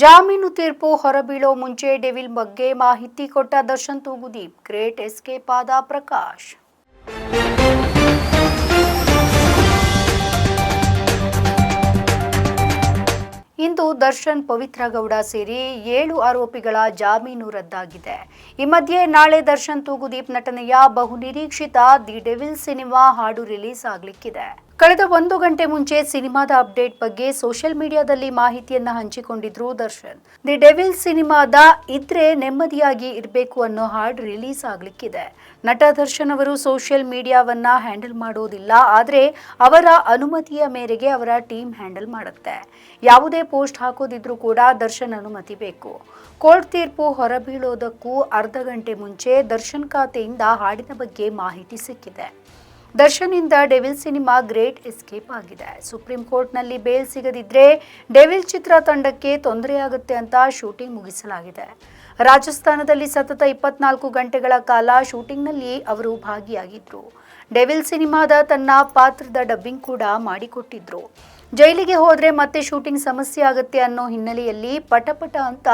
ಜಾಮೀನು ತೀರ್ಪು ಹೊರಬೀಳೋ ಮುಂಚೆ ಡೆವಿಲ್ ಬಗ್ಗೆ ಮಾಹಿತಿ ಕೊಟ್ಟ ದರ್ಶನ್ ತೂಗುದೀಪ್, ಗ್ರೇಟ್ ಎಸ್ಕೇಪ್ ಆದ ಪ್ರಕಾಶ್. ಇಂದು ದರ್ಶನ್ ಪವಿತ್ರ ಗೌಡ ಸೇರಿ ಏಳು ಆರೋಪಿಗಳ ಜಾಮೀನು ರದ್ದಾಗಿದೆ. ಈ ಮಧ್ಯೆ ನಾಳೆ ದರ್ಶನ್ ತೂಗುದೀಪ್ ನಟನೆಯ ಬಹುನಿರೀಕ್ಷಿತ ದಿ ಡೆವಿಲ್ ಸಿನಿಮಾ ಹಾಡು ರಿಲೀಸ್ ಆಗ್ಲಿಕ್ಕಿದೆ. ಕಳೆದ ಒಂದು ಗಂಟೆ ಮುಂಚೆ ಸಿನಿಮಾದ ಅಪ್ಡೇಟ್ ಬಗ್ಗೆ ಸೋಷಿಯಲ್ ಮೀಡಿಯಾದಲ್ಲಿ ಮಾಹಿತಿಯನ್ನ ಹಂಚಿಕೊಂಡಿದ್ರು ದರ್ಶನ್. ದಿ ಡೆವಿಲ್ ಸಿನಿಮಾದ ಇದ್ರೆ ನೆಮ್ಮದಿಯಾಗಿ ಇರಬೇಕು ಅನ್ನೋ ಹಾಡ್ ರಿಲೀಸ್ ಆಗ್ಲಿಕ್ಕಿದೆ. ನಟ ದರ್ಶನ್ ಅವರು ಸೋಷಿಯಲ್ ಮೀಡಿಯಾವನ್ನ ಹ್ಯಾಂಡಲ್ ಮಾಡೋದಿಲ್ಲ, ಆದರೆ ಅವರ ಅನುಮತಿಯ ಮೇರೆಗೆ ಅವರ ಟೀಮ್ ಹ್ಯಾಂಡಲ್ ಮಾಡುತ್ತೆ. ಯಾವುದೇ ಪೋಸ್ಟ್ ಹಾಕೋದಿದ್ರೂ ಕೂಡ ದರ್ಶನ್ ಅನುಮತಿ ಬೇಕು. ಕೋರ್ಟ್ ತೀರ್ಪು ಹೊರಬೀಳೋದಕ್ಕೂ ಅರ್ಧ ಗಂಟೆ ಮುಂಚೆ ದರ್ಶನ್ ಖಾತೆಯಿಂದ ಹಾಡಿನ ಬಗ್ಗೆ ಮಾಹಿತಿ ಸಿಕ್ಕಿದೆ. Darshan devil cinema great escape ಆಗಿದೆ. ಸುಪ್ರೀಂ ಕೋರ್ಟ್ನಲ್ಲಿ ಬೇಲ್ ಸಿಗದಿದ್ರೆ ಡೆವಿಲ್ ಚಿತ್ರ ತಂಡಕ್ಕೆ ತೊಂದರೆಯಾಗುತ್ತೆ ಅಂತ ಶೂಟಿಂಗ್ ಮುಗಿಸಲಾಗಿದೆ. ರಾಜಸ್ಥಾನದಲ್ಲಿ ಸತತ ಇಪ್ಪತ್ನಾಲ್ಕು ಗಂಟೆಗಳ ಕಾಲ ಶೂಟಿಂಗ್ನಲ್ಲಿ ಅವರು ಭಾಗಿಯಾಗಿದ್ರು. ಡೆವಿಲ್ ಸಿನಿಮಾದ ತನ್ನ ಪಾತ್ರದ ಡಬ್ಬಿಂಗ್ ಕೂಡ ಮಾಡಿಕೊಟ್ಟಿದ್ರು. ಜೈಲಿಗೆ ಹೋದ್ರೆ ಮತ್ತೆ ಶೂಟಿಂಗ್ ಸಮಸ್ಯೆ ಆಗುತ್ತೆ ಅನ್ನೋ ಹಿನ್ನೆಲೆಯಲ್ಲಿ ಪಟಪಟ ಅಂತ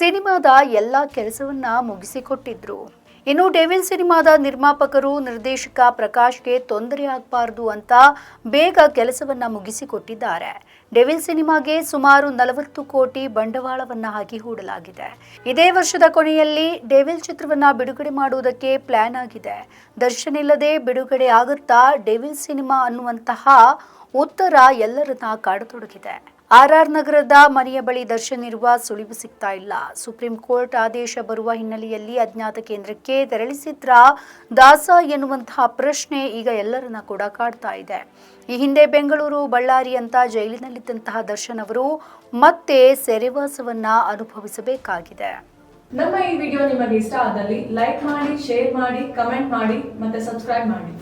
ಸಿನಿಮಾದ ಎಲ್ಲ ಕೆಲಸವನ್ನ ಮುಗಿಸಿಕೊಟ್ಟಿದ್ರು. ಇನ್ನು ಡೆವಿಲ್ ಸಿನಿಮಾದ ನಿರ್ಮಾಪಕರು, ನಿರ್ದೇಶಕ ಪ್ರಕಾಶ್ಗೆ ತೊಂದರೆ ಆಗಬಾರದು ಅಂತ ಬೇಗ ಕೆಲಸವನ್ನ ಮುಗಿಸಿಕೊಟ್ಟಿದ್ದಾರೆ. ಡೆವಿಲ್ ಸಿನಿಮಾಗೆ ಸುಮಾರು ನಲವತ್ತು ಕೋಟಿ ಬಂಡವಾಳವನ್ನ ಹಾಕಿ ಹೂಡಲಾಗಿದೆ. ಇದೇ ವರ್ಷದ ಕೊನೆಯಲ್ಲಿ ಡೆವಿಲ್ ಚಿತ್ರವನ್ನ ಬಿಡುಗಡೆ ಮಾಡುವುದಕ್ಕೆ ಪ್ಲಾನ್ ಆಗಿದೆ. ದರ್ಶನ್ ಇಲ್ಲದೆ ಬಿಡುಗಡೆ ಆಗುತ್ತಾ ಡೆವಿಲ್ ಸಿನಿಮಾ ಅನ್ನುವಂತಹ ಉತ್ತರ ಎಲ್ಲರನ್ನ ಕಾಡತೊಡಗಿದೆ. ಆರ್ ಆರ್ ನಗರದ ಮನೆಯ ಬಳಿ ದರ್ಶನ್ ಇರುವ ಸುಳಿವು ಸಿಗ್ತಾ ಇಲ್ಲ. ಸುಪ್ರೀಂ ಕೋರ್ಟ್ ಆದೇಶ ಬರುವ ಹಿನ್ನೆಲೆಯಲ್ಲಿ ಅಜ್ಞಾತ ಕೇಂದ್ರಕ್ಕೆ ತೆರಳಿಸಿದ್ರ ದಾಸ ಎನ್ನುವಂತಹ ಪ್ರಶ್ನೆ ಈಗ ಎಲ್ಲರನ್ನ ಕೂಡ ಕಾಡ್ತಾ ಇದೆ. ಈ ಹಿಂದೆ ಬೆಂಗಳೂರು, ಬಳ್ಳಾರಿ ಅಂತ ಜೈಲಿನಲ್ಲಿದ್ದಂತಹ ದರ್ಶನ್ ಅವರು ಮತ್ತೆ ಸೆರೆವಾಸವನ್ನ ಅನುಭವಿಸಬೇಕಾಗಿದೆ. ನಮ್ಮ ಈ ವಿಡಿಯೋ ನಿಮಗೆ ಇಷ್ಟ ಆದಲ್ಲಿ ಲೈಕ್ ಮಾಡಿ, ಶೇರ್ ಮಾಡಿ, ಕಮೆಂಟ್ ಮಾಡಿ ಮತ್ತೆ ಸಬ್ಸ್ಕ್ರೈಬ್ ಮಾಡಿ.